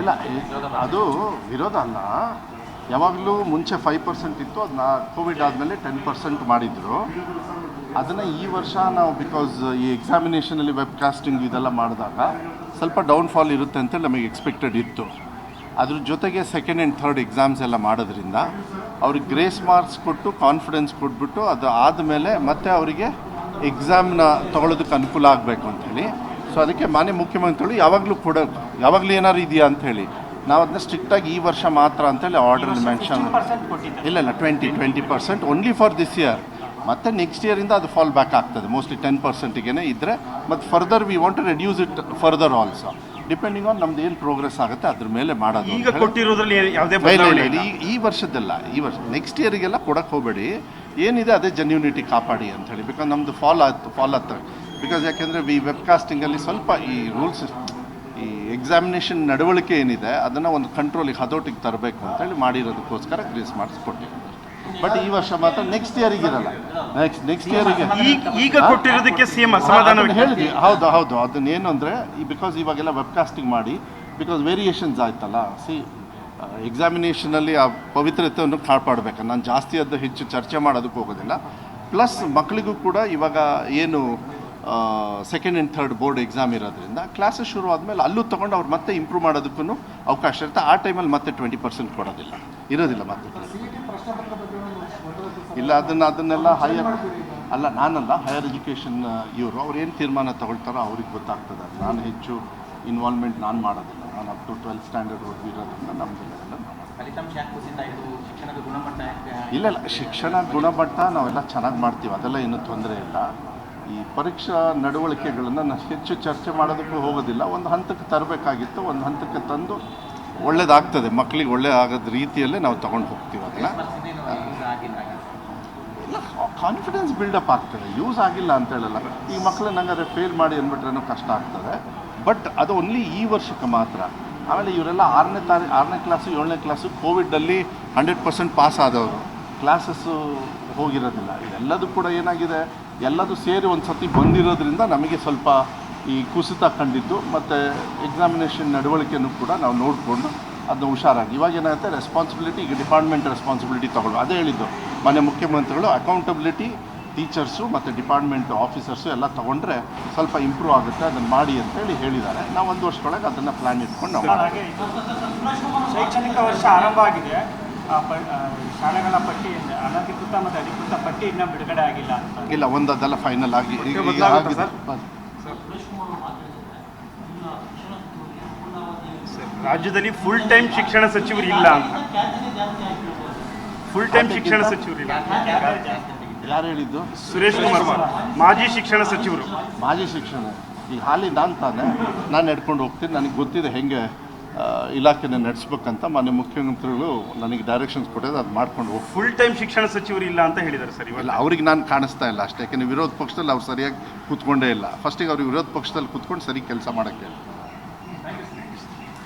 ಇಲ್ಲ ಅದು ವಿರೋಧ ಅಲ್ಲ. ಯಾವಾಗಲೂ ಮುಂಚೆ ಫೈವ್ ಪರ್ಸೆಂಟ್ ಇತ್ತು ಅದನ್ನ ಕೋವಿಡ್ ಆದಮೇಲೆ ಟೆನ್ ಪರ್ಸೆಂಟ್ ಮಾಡಿದರು. ಅದನ್ನು ಈ ವರ್ಷ ನಾವು ಬಿಕಾಸ್ ಈ ಎಕ್ಸಾಮಿನೇಷನಲ್ಲಿ ವೆಬ್ ಕಾಸ್ಟಿಂಗ್ ಇದೆಲ್ಲ ಮಾಡಿದಾಗ ಸ್ವಲ್ಪ ಡೌನ್ಫಾಲ್ ಇರುತ್ತೆ ಅಂತೇಳಿ ನಮಗೆ ಎಕ್ಸ್ಪೆಕ್ಟೆಡ್ ಇತ್ತು. ಅದ್ರ ಜೊತೆಗೆ ಸೆಕೆಂಡ್ ಆ್ಯಂಡ್ ಥರ್ಡ್ ಎಕ್ಸಾಮ್ಸ್ ಎಲ್ಲ ಮಾಡೋದ್ರಿಂದ ಅವ್ರಿಗೆ ಗ್ರೇಸ್ ಮಾರ್ಕ್ಸ್ ಕೊಟ್ಟು ಕಾನ್ಫಿಡೆನ್ಸ್ ಕೊಟ್ಬಿಟ್ಟು ಅದು ಆದಮೇಲೆ ಮತ್ತೆ ಅವರಿಗೆ ಎಕ್ಸಾಮ್ನ ತಗೊಳ್ಳೋದಕ್ಕೆ ಅನುಕೂಲ ಆಗಬೇಕು ಅಂಥೇಳಿ ಸೊ ಅದಕ್ಕೆ ಮಾನ್ಯ ಮುಖ್ಯಮಂತ್ರಿಗಳು ಯಾವಾಗಲೂ ಕೊಡ ಯಾವಾಗಲೂ ಏನಾದ್ರು ಇದೆಯಾ ಅಂಥೇಳಿ ನಾವು ಅದನ್ನ ಸ್ಟ್ರಿಕ್ಟಾಗಿ ಈ ವರ್ಷ ಮಾತ್ರ ಅಂತೇಳಿ ಆರ್ಡರ್ ಮೆನ್ಷನ್ ಇಲ್ಲ ಇಲ್ಲ twenty twenty percent only for this year ಮತ್ತೆ ನೆಕ್ಸ್ಟ್ ಇಯರಿಂದ ಅದು ಫಾಲ್ ಬ್ಯಾಕ್ ಆಗ್ತದೆ ಮೋಸ್ಟ್ಲಿ ಟೆನ್ ಪರ್ಸೆಂಟಿಗೆ ಇದ್ದರೆ ಮತ್ತು further we want to reduce it further also depending on ನಮ್ದು ಏನು ಪ್ರೋಗ್ರೆಸ್ ಆಗುತ್ತೆ ಅದ್ರ ಮೇಲೆ ಮಾಡೋದು ಈಗ ಕೊಟ್ಟಿರೋದ್ರಲ್ಲಿ ಯಾವುದೇ ಈ ವರ್ಷದ್ದಲ್ಲ ಈ ವರ್ಷ ನೆಕ್ಸ್ಟ್ ಇಯರಿಗೆಲ್ಲ ಕೊಡಕ್ಕೆ ಹೋಗಬೇಡಿ. ಏನಿದೆ ಅದೇ ಜೆನ್ಯೂನಿಟಿ ಕಾಪಾಡಿ ಅಂತ ಹೇಳಿ ಬಿಕಾಸ್ ನಮ್ದು ಫಾಲ್ ಆಯ್ತು ಫಾಲ್ ಆಗ್ತದೆ ಬಿಕಾಸ್ ಯಾಕೆಂದರೆ ಈ ವೆಬ್ಕಾಸ್ಟಿಂಗಲ್ಲಿ ಸ್ವಲ್ಪ ಈ ರೂಲ್ಸ್ ಈ ಎಕ್ಸಾಮಿನೇಷನ್ ನಡವಳಿಕೆ ಏನಿದೆ ಅದನ್ನು ಒಂದು ಕಂಟ್ರೋಲಿಗೆ ಹತೋಟಿಗೆ ತರಬೇಕು ಅಂತೇಳಿ ಮಾಡಿರೋದಕ್ಕೋಸ್ಕರ ಗ್ರೀಸ್ ಮಾರ್ಕ್ಸ್ ಕೊಟ್ಟಿದ್ದೀವಿ ಬಟ್ ಈ ವರ್ಷ ಮಾತ್ರ ನೆಕ್ಸ್ಟ್ ಇಯರಿಗೆ ಇರಲ್ಲ. ನೆಕ್ಸ್ಟ್ ನೆಕ್ಸ್ಟ್ ಇಯರಿಗೆ ಈಗ ಈಗ ಕೊಟ್ಟಿರೋದಕ್ಕೆ ಸೇಮ್ ಸಮಾಧಾನ ಹೇಳಿದ್ವಿ. ಹೌದು ಹೌದು. ಅದನ್ನ ಏನು ಅಂದರೆ ಈ ಬಿಕಾಸ್ ಇವಾಗೆಲ್ಲ ವೆಬ್ಕಾಸ್ಟಿಂಗ್ ಮಾಡಿ ಬಿಕಾಸ್ ವೇರಿಯೇಷನ್ಸ್ ಆಯ್ತಲ್ಲ ಸಿ ಎಕ್ಸಾಮಿನೇಷನಲ್ಲಿ ಆ ಪವಿತ್ರತೆಯನ್ನು ಕಾಪಾಡಬೇಕು. ನಾನು ಜಾಸ್ತಿ ಅದು ಹೆಚ್ಚು ಚರ್ಚೆ ಮಾಡೋದಕ್ಕೆ ಹೋಗೋದಿಲ್ಲ. ಪ್ಲಸ್ ಮಕ್ಕಳಿಗೂ ಕೂಡ ಇವಾಗ ಏನು second and third board exam ಇರೋದ್ರಿಂದ ಕ್ಲಾಸಸ್ ಶುರು ಆದಮೇಲೆ ಅಲ್ಲೂ ತೊಗೊಂಡು ಅವ್ರು ಮತ್ತೆ ಇಂಪ್ರೂವ್ ಮಾಡೋದಕ್ಕೂ ಅವಕಾಶ ಇರುತ್ತೆ. ಆ ಟೈಮಲ್ಲಿ ಮತ್ತೆ ಟ್ವೆಂಟಿ ಪರ್ಸೆಂಟ್ ಕೊಡೋದಿಲ್ಲ. ಇರೋದಿಲ್ಲ ಮತ್ತೆ. ಇಲ್ಲ ಅದನ್ನು ಅದನ್ನೆಲ್ಲ ಹೈಯರ್ ಅಲ್ಲ ನಾನಲ್ಲ ಹೈಯರ್ ಎಜುಕೇಷನ್ ಇವರು. ಅವ್ರು ಏನು ತೀರ್ಮಾನ ತಗೊಳ್ತಾರೋ ಅವ್ರಿಗೆ ಗೊತ್ತಾಗ್ತದೆ. ನಾನು ಹೆಚ್ಚು ಇನ್ವಾಲ್ವ್ಮೆಂಟ್ ನಾನು ಮಾಡೋದಿಲ್ಲ. ನಾನು ಅಪ್ ಟು ಟ್ವೆಲ್ತ್ ಸ್ಟ್ಯಾಂಡರ್ಡ್ ಓದಿರೋದ್ರಿಂದ ನಮ್ಮದು ಲೆವೆಲ್ ಫಲಿತಾಂಶ ಯಾಕೆ ಕುಸಿತ ಇದು ಶಿಕ್ಷಣದ ಗುಣಮಟ್ಟ ಇಲ್ಲ ಇಲ್ಲ. ಶಿಕ್ಷಣ ಗುಣಮಟ್ಟ ನಾವೆಲ್ಲ ಚೆನ್ನಾಗಿ ಮಾಡ್ತೀವಿ. ಅದೆಲ್ಲ ಏನೂ ತೊಂದರೆ ಇಲ್ಲ. ಈ ಪರೀಕ್ಷಾ ನಡವಳಿಕೆಗಳನ್ನು ನಾನು ಹೆಚ್ಚು ಚರ್ಚೆ ಮಾಡೋದಕ್ಕೂ ಹೋಗೋದಿಲ್ಲ. ಒಂದು ಹಂತಕ್ಕೆ ತರಬೇಕಾಗಿತ್ತು, ಒಂದು ಹಂತಕ್ಕೆ ತಂದು ಒಳ್ಳೇದಾಗ್ತದೆ. ಮಕ್ಕಳಿಗೆ ಒಳ್ಳೆ ಆಗೋದ ರೀತಿಯಲ್ಲೇ ನಾವು ತೊಗೊಂಡು ಹೋಗ್ತೀವಿ ಅದನ್ನು. ಇಲ್ಲ ಕಾನ್ಫಿಡೆನ್ಸ್ ಬಿಲ್ಡಪ್ ಆಗ್ತದೆ. ಯೂಸ್ ಆಗಿಲ್ಲ ಅಂತ ಹೇಳಲ್ಲ. ಈ ಮಕ್ಕಳು ನಂಗಾದ್ರೆ ಫೇಲ್ ಮಾಡಿ ಅಂದ್ಬಿಟ್ರೇನೋ ಕಷ್ಟ ಆಗ್ತದೆ. ಬಟ್ ಅದು ಓನ್ಲಿ ಈ ವರ್ಷಕ್ಕೆ ಮಾತ್ರ. ಆಮೇಲೆ ಇವರೆಲ್ಲ ಆರನೇ ತಾರೀಕು ಆರನೇ ಕ್ಲಾಸು ಏಳನೇ ಕ್ಲಾಸು ಕೋವಿಡಲ್ಲಿ ಹಂಡ್ರೆಡ್ ಪರ್ಸೆಂಟ್ ಪಾಸ್ ಆದವರು. ಕ್ಲಾಸಸ್ಸು ಹೋಗಿರೋದಿಲ್ಲ. ಇದೆಲ್ಲದೂ ಕೂಡ ಏನಾಗಿದೆ, ಎಲ್ಲದೂ ಸೇರಿ ಒಂದು ಸತಿ ಬಂದಿರೋದ್ರಿಂದ ನಮಗೆ ಸ್ವಲ್ಪ ಈ ಕುಸಿತ ಕಂಡಿದ್ದು, ಮತ್ತು ಎಕ್ಸಾಮಿನೇಷನ್ ನಡವಳಿಕೆಯನ್ನು ಕೂಡ ನಾವು ನೋಡಿಕೊಂಡು ಅದನ್ನ ಹುಷಾರಾಗಿ. ಇವಾಗ ಏನಾಗುತ್ತೆ ರೆಸ್ಪಾನ್ಸಿಬಿಲಿಟಿ ಈಗ ಡಿಪಾರ್ಟ್ಮೆಂಟ್ ರೆಸ್ಪಾನ್ಸಿಬಿಲಿಟಿ ತಗೊಳ್ಳೋ ಅದೇ ಹೇಳಿದ್ದು, ಮನೆ ಮುಖ್ಯಮಂತ್ರಿಗಳು ಅಕೌಂಟಬಿಲಿಟಿ ಟೀಚರ್ಸು ಮತ್ತು ಡಿಪಾರ್ಟ್ಮೆಂಟ್ ಆಫೀಸರ್ಸು ಎಲ್ಲ ತೊಗೊಂಡ್ರೆ ಸ್ವಲ್ಪ ಇಂಪ್ರೂವ್ ಆಗುತ್ತೆ, ಅದನ್ನು ಮಾಡಿ ಅಂತೇಳಿ ಹೇಳಿದ್ದಾರೆ. ನಾವು ಒಂದು ವರ್ಷದೊಳಗೆ ಅದನ್ನು ಪ್ಲ್ಯಾನ್ ಇಟ್ಕೊಂಡು ಶೈಕ್ಷಣಿಕ ವರ್ಷ ಆರಂಭ ಆಗಿದೆ. ಶಾಲೆಗಳ ಪಟ್ಟಿ ಅನಧಿಕೃತ ಮತ್ತು ಅಧಿಕೃತ ಪಟ್ಟಿ ಇನ್ನೂ ಬಿಡುಗಡೆ ಆಗಿಲ್ಲ ಅಂತ. ಇಲ್ಲ ಒಂದು ಅದೆಲ್ಲ ಫೈನಲ್ ಆಗಿ ಈಗ- ಈಗ ಆಗಿದೆ. ರಾಜ್ಯದಲ್ಲಿ ಫುಲ್ ಟೈಮ್ ಶಿಕ್ಷಣ ಸಚಿವರು ಇಲ್ಲ ಅಂತ. ಫುಲ್ ಟೈಮ್ ಶಿಕ್ಷಣ ಸಚಿವರು ಇಲ್ಲ. ಯಾರು ಹೇಳಿದ್ದು? ಸುರೇಶ್ ಕುಮಾರ್. ಮಾಜಿ ಶಿಕ್ಷಣ ಸಚಿವರು. ಮಾಜಿ ಶಿಕ್ಷಣ. ಈ ಹಾಲಿ ನಾನು ತಾನೆ ನಾನು ನಡ್ಕೊಂಡು ಹೋಗ್ತೀನಿ. ನನಗೆ ಗೊತ್ತಿದೆ ಹೆಂಗೆ ಇಲಾಖೆನ ನಡೆಸ್ಬೇಕಂತ ಮಾನ್ಯ ಮುಖ್ಯಮಂತ್ರಿಗಳು ನನಗೆ ಡೈರೆಕ್ಷನ್ಸ್ ಕೊಟ್ಟಿದ್ದು ಅದು ಮಾಡ್ಕೊಂಡು ಹೋಗಿ ಫುಲ್ ಟೈಮ್ ಶಿಕ್ಷಣ ಸಚಿವರು ಇಲ್ಲ ಅಂತ ಹೇಳಿದ್ದಾರೆ ಸರ್ ಇವಾಗ ಅವ್ರಿಗೆ ನಾನು ಕಾಣಿಸ್ತಾ ಇಲ್ಲ ಅಷ್ಟೇ ಯಾಕೆಂದ್ರೆ ವಿರೋಧ ಪಕ್ಷದಲ್ಲಿ ಅವ್ರು ಸರಿಯಾಗಿ ಕೂತ್ಕೊಂಡೇ ಇಲ್ಲ. ಫಸ್ಟಿಗೆ ಅವ್ರಿಗೆ ವಿರೋಧ ಪಕ್ಷದಲ್ಲಿ ಕೂತ್ಕೊಂಡು ಸರಿ ಕೆಲಸ ಮಾಡೋಕ್ಕೆ